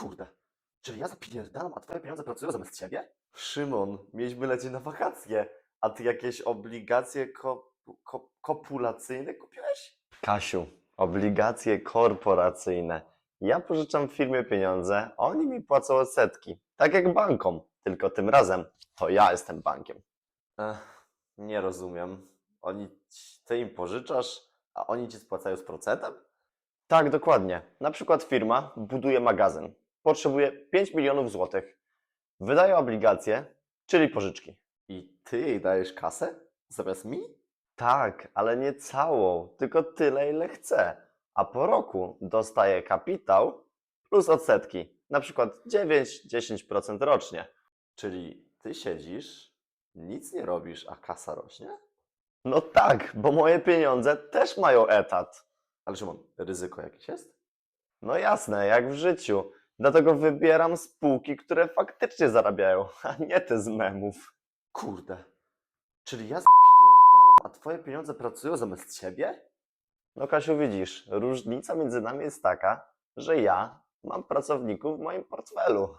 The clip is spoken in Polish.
Kurde. Czyli ja zapierdalam, a twoje pieniądze pracują zamiast ciebie? Szymon, mieliśmy lecieć na wakacje, a ty jakieś obligacje ko, ko, kopulacyjne kupiłeś? Kasiu, obligacje korporacyjne. Ja pożyczam firmie pieniądze, a oni mi płacą odsetki. Tak jak bankom, tylko tym razem to ja jestem bankiem. Ech, nie rozumiem. Oni, ci- ty im pożyczasz, a oni ci spłacają z procentem? Tak, dokładnie. Na przykład firma buduje magazyn. Potrzebuje 5 milionów złotych. Wydaje obligacje, czyli pożyczki. I ty jej dajesz kasę? Zamiast mi? Tak, ale nie całą, tylko tyle, ile chce. A po roku dostaje kapitał plus odsetki. Na przykład 9-10% rocznie. Czyli ty siedzisz, nic nie robisz, a kasa rośnie? No tak, bo moje pieniądze też mają etat. Ale Szymon, ryzyko jakieś jest? No jasne, jak w życiu. Dlatego wybieram spółki, które faktycznie zarabiają, a nie te z memów. Kurde. Czyli ja zapierdalam, a twoje pieniądze pracują zamiast ciebie? No Kasiu, widzisz, różnica między nami jest taka, że ja mam pracowników w moim portfelu.